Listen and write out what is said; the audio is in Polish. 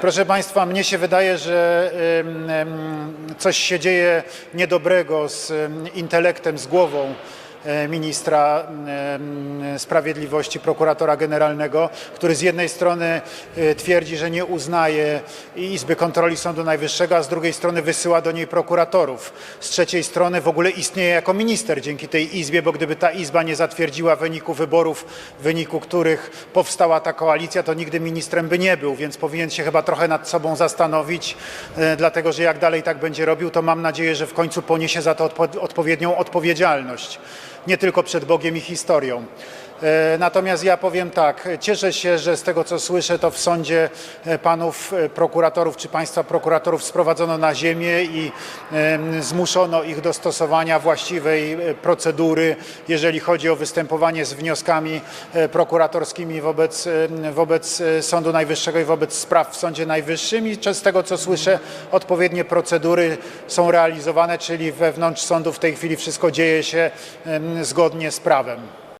Proszę Państwa, mnie się wydaje, że coś się dzieje niedobrego z em, intelektem, z głową ministra em, sprawiedliwości, prokuratora generalnego, który z jednej strony e, twierdzi, że nie uznaje Izby Kontroli Sądu Najwyższego, a z drugiej strony wysyła do niej prokuratorów. Z trzeciej strony w ogóle istnieje jako minister dzięki tej Izbie, bo gdyby ta Izba nie zatwierdziła wyniku wyborów, w wyniku których powstała ta koalicja, to nigdy ministrem by nie był, więc powinien się chyba trochę nad sobą zastanowić, e, dlatego że jak dalej tak będzie robił, to mam nadzieję, że w końcu poniesie za to odpo- odpowiednią odpowiedzialność, nie tylko przed Bogiem i historią. E, Natomiast ja powiem tak, cieszę się, że z tego co słyszę, to w sądzie e, panów e, prokuratorów czy państwa prokuratorów sprowadzono na ziemię i zmuszono ich do stosowania właściwej procedury, jeżeli chodzi o występowanie z wnioskami prokuratorskimi wobec, wobec Sądu Najwyższego i wobec spraw w Sądzie Najwyższym i z tego co słyszę, odpowiednie procedury są realizowane, czyli wewnątrz sądu w tej chwili wszystko dzieje się zgodnie z prawem.